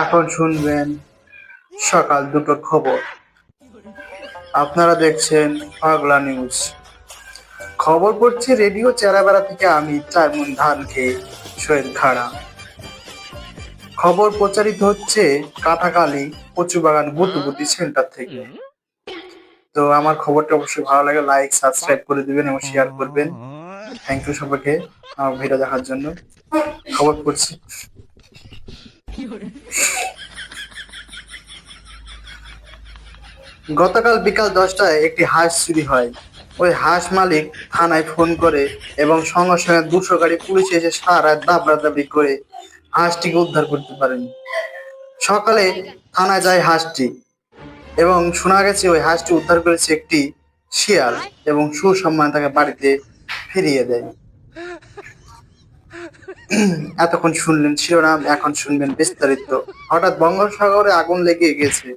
এখন শুনবেন সকাল দুটোর খবর। আপনারা দেখছেন পাগলা নিউজ। খবর পড়ছি রেডিও চেরাবেড়া থেকে আমি চারমন ধান খেয়ে শহীদ খাড়া। খবর প্রচারিত হচ্ছে কাটাকালি কচুবাগান বুতুবুতি সেন্টার থেকে। তো আমার খবরটা অবশ্যই ভালো লাগে লাইক সাবস্ক্রাইব করে দিবেন এবং শেয়ার করবেন। থ্যাংক ইউ সবাইকে আমার ভিডিও দেখার জন্য। খবর পড়ছি। গতকাল বিকাল দশটায় একটি হাঁস চুরি হয়। ওই হাঁস মালিক থানায় ফোন করে এবং সঙ্গে সঙ্গে দুশো গাড়ি পুলিশ এসে সারা দাবড়াদাবি করে হাঁসটিকে উদ্ধার করতে পারেন। সকালে থানায় যায় হাঁসটি এবং শোনা গেছে ওই হাঁসটি উদ্ধার করেছে একটি শিয়াল এবং সুসম্মানে তাকে বাড়িতে ফিরিয়ে দেয়। এতক্ষণ শুনলেন শিরোনাম, এখন শুনবেন বিস্তারিত। হঠাৎ বঙ্গোপসাগরে আগুন লেগে গেছে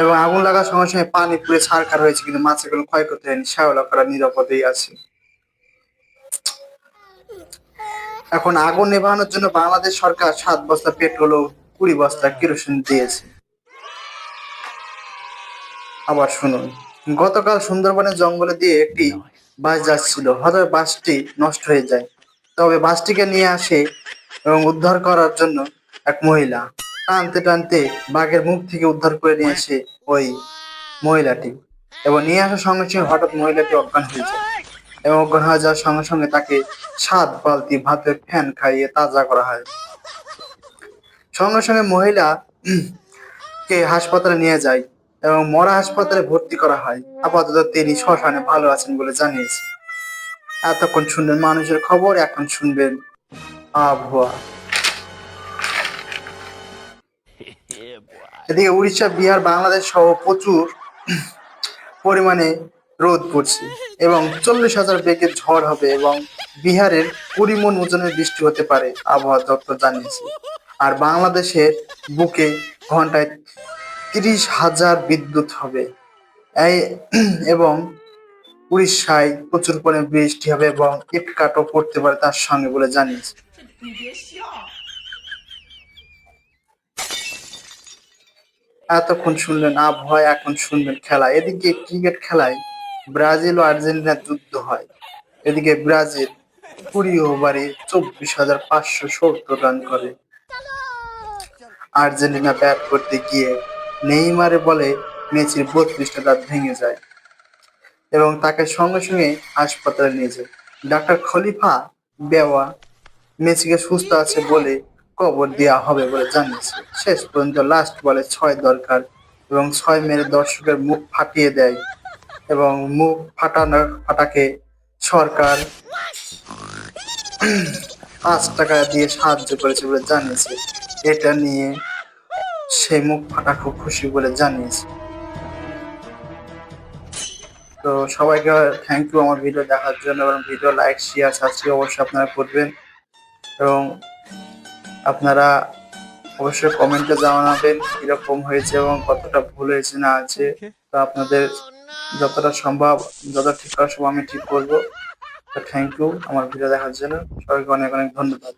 এবং আগুন লাগার সঙ্গে সঙ্গে পানি পুড়ে ছারখার হয়েছে, কিন্তু মাছের কোনো ক্ষয়ক্ষতি হয়নি। শ্যাওলাকারা নিরাপদেই আছে। এখন আগুন নেভানোর জন্য বাংলাদেশ সরকার সাত বস্তা পেট্রোল ও কুড়ি বস্তা কেরোসিন দিয়েছে। আবার শুনুন। গতকাল সুন্দরবনের জঙ্গলে দিয়ে একটি বাস যাচ্ছিল। হঠাৎ বাসটি নষ্ট হয়ে যায়। তবে বাসটিকে নিয়ে আসে এবং উদ্ধার করার জন্য এক মহিলা। টানতে টানতে বাঘের মুখ থেকে উদ্ধার করে নিয়ে আসে ওই মহিলাটি এবং নিয়ে আসার সঙ্গে সঙ্গে হঠাৎ মহিলাটি অজ্ঞান হয়ে যায় এবং অজ্ঞান হয়ে যাওয়ার সঙ্গে সঙ্গে তাকে সাত বালতি ভাতের ফ্যান খাইয়ে তাজা করা হয়। সঙ্গে সঙ্গে মহিলা কে হাসপাতালে নিয়ে যায় এবং মরা হাসপাতালে ভর্তি করা হয়। আপাতত তিনি শ্মশানে ভালো আছেন বলে জানিয়েছে। এতক্ষণ শুনবেন মানুষের খবর, এখন শুনবেন আবহাওয়া। এদিকে উড়িষ্যা, বিহার, বাংলাদেশ সহ প্রচুর পরিমাণে রোদ পড়ছে এবং চল্লিশ হাজার বেগের ঝড় হবে এবং বিহারের মন ওজনের বৃষ্টি হতে পারে, আবহাওয়া দপ্তর জানিয়েছে। আর বাংলাদেশের বুকে ঘন্টায় তিরিশ হাজার বিদ্যুৎ হবে। এবং উড়িষ্যায় প্রচুর পরিমাণে বৃষ্টি হবে এবং ইটকাটও পড়তে পারে তার সঙ্গে বলে জানিয়েছে। এতক্ষণ শুনলেন আবহাওয়া, এখন শুনবেন খেলা। এদিকে ক্রিকেট খেলায় ব্রাজিল ও আর্জেন্টিনার যুদ্ধ হয়। এদিকে ব্রাজিল কুড়ি ওভারে চব্বিশ হাজার পাঁচশো সত্তর রান করে। আর্জেন্টিনা ব্যাট করতে গিয়ে নেইমারে বলে, মেসির বত্রিশটা দাঁত ভেঙে যায়। এবং তাকে সঙ্গে সঙ্গে হাসপাতালে নিয়ে যায়। ডাক্তার খলিফা বেওয়া মেসিকে সুস্থ আছে বলে কবর দেওয়া হবে বলে জানিয়েছে। শেষ পর্যন্ত লাস্ট বলে ছয় দরকার এবং ছয় মেরে দর্শকের মুখ ফাটিয়ে দেয় এবং মুখ ফাটানো ফাটাকে সরকার পাঁচ টাকা দিয়ে সাহায্য করেছে বলে জানিয়েছে। এটা নিয়ে সে মুখ ফাটা খুব খুশি বলে জানিয়েছে। তো সবাইকে থ্যাংক ইউ আমার ভিডিও দেখার জন্য এবং ভিডিও লাইক শেয়ার সাবস্ক্রাইব অবশ্যই আপনারা করবেন। এবং আপনারা অবশ্যই কমেন্টে জানাবেন কীরকম হয়েছে এবং কতটা ভুল হয়েছে না আছে তো আপনাদের যতটা সম্ভব যত ঠিক করার সম্ভব আমি ঠিক করব। তো থ্যাংক ইউ আমার ভিডিও দেখার জন্য। সবাইকে অনেক অনেক ধন্যবাদ।